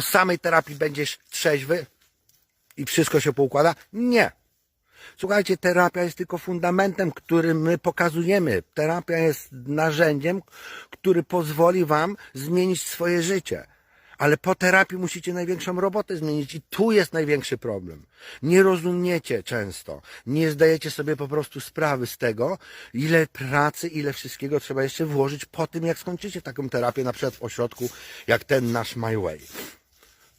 po samej terapii będziesz trzeźwy i wszystko się poukłada? Nie. Słuchajcie, terapia jest tylko fundamentem, który my pokazujemy. Terapia jest narzędziem, który pozwoli wam zmienić swoje życie. Ale po terapii musicie największą robotę zmienić i tu jest największy problem. Nie rozumiecie często, nie zdajecie sobie po prostu sprawy z tego, ile pracy, ile wszystkiego trzeba jeszcze włożyć po tym, jak skończycie taką terapię, na przykład w ośrodku, jak ten nasz My Way.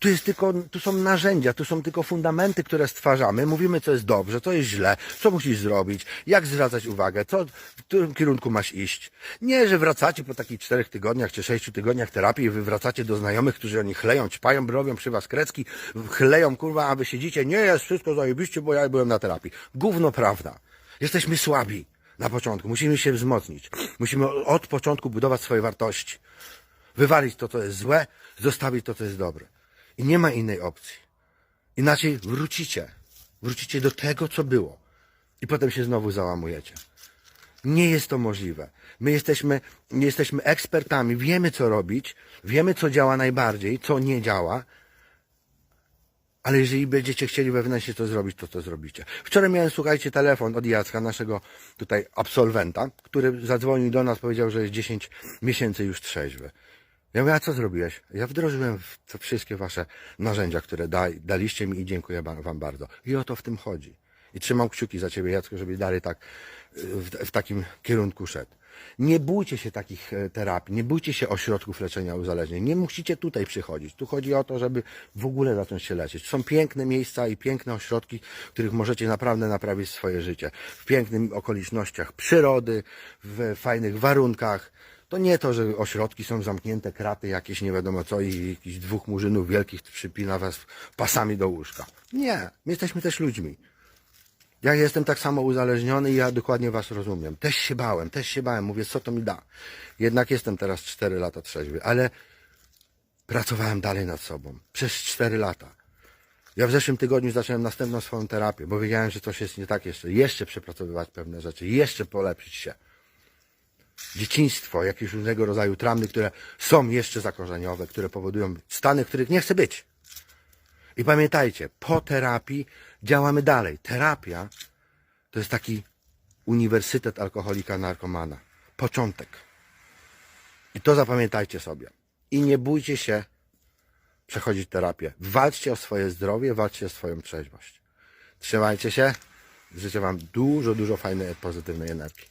Tu jest tylko, tu są narzędzia, tu są tylko fundamenty, które stwarzamy. Mówimy, co jest dobrze, co jest źle, co musisz zrobić, jak zwracać uwagę, co, w którym kierunku masz iść. Nie, że wracacie po takich czterech tygodniach czy sześciu tygodniach terapii i wy wracacie do znajomych, którzy oni chleją, ćpają, robią przy was krecki, chleją, kurwa, a wy siedzicie, nie jest wszystko zajebiście, bo ja byłem na terapii. Gówno prawda. Jesteśmy słabi na początku, musimy się wzmocnić. Musimy od początku budować swoje wartości. Wywalić to, co jest złe, zostawić to, co jest dobre. I nie ma innej opcji. Inaczej wrócicie. Wrócicie do tego, co było. I potem się znowu załamujecie. Nie jest to możliwe. My jesteśmy, jesteśmy ekspertami, wiemy co robić, wiemy co działa najbardziej, co nie działa, ale jeżeli będziecie chcieli wewnętrznie to zrobić, to to zrobicie. Wczoraj miałem, słuchajcie, telefon od Jacka, naszego tutaj absolwenta, który zadzwonił do nas, powiedział, że jest 10 miesięcy już trzeźwy. Ja mówię, a co zrobiłeś? Ja wdrożyłem to wszystkie wasze narzędzia, które da, daliście mi i dziękuję wam bardzo. I o to w tym chodzi. I trzymam kciuki za ciebie, Jacku, żeby dalej tak w, w takim kierunku szedł. Nie bójcie się takich e, terapii, nie bójcie się ośrodków leczenia uzależnień. Nie musicie tutaj przychodzić. Tu chodzi o to, żeby w ogóle zacząć się leczyć. Są piękne miejsca i piękne ośrodki, w których możecie naprawdę naprawić swoje życie. W pięknych okolicznościach przyrody, w fajnych warunkach. To nie to, że ośrodki są zamknięte, kraty jakieś nie wiadomo co i jakichś dwóch murzynów wielkich przypina was pasami do łóżka. Nie, my jesteśmy też ludźmi. Ja jestem tak samo uzależniony i ja dokładnie was rozumiem. Też się bałem, też się bałem. Mówię, co to mi da. Jednak jestem teraz 4 lata trzeźwy, ale pracowałem dalej nad sobą. Przez 4 lata. Ja w zeszłym tygodniu zacząłem następną swoją terapię, bo wiedziałem, że coś jest nie tak jeszcze. Jeszcze przepracowywać pewne rzeczy, jeszcze polepszyć się. Dzieciństwo, jakieś różnego rodzaju traumy, które są jeszcze zakorzeniowe, które powodują stany, w których nie chcę być. I pamiętajcie, po terapii działamy dalej. Terapia to jest taki uniwersytet alkoholika, narkomana. Początek. I to zapamiętajcie sobie. I nie bójcie się przechodzić terapię. Walczcie o swoje zdrowie, walczcie o swoją trzeźwość. Trzymajcie się. Życzę Wam dużo, dużo fajnej, pozytywnej energii.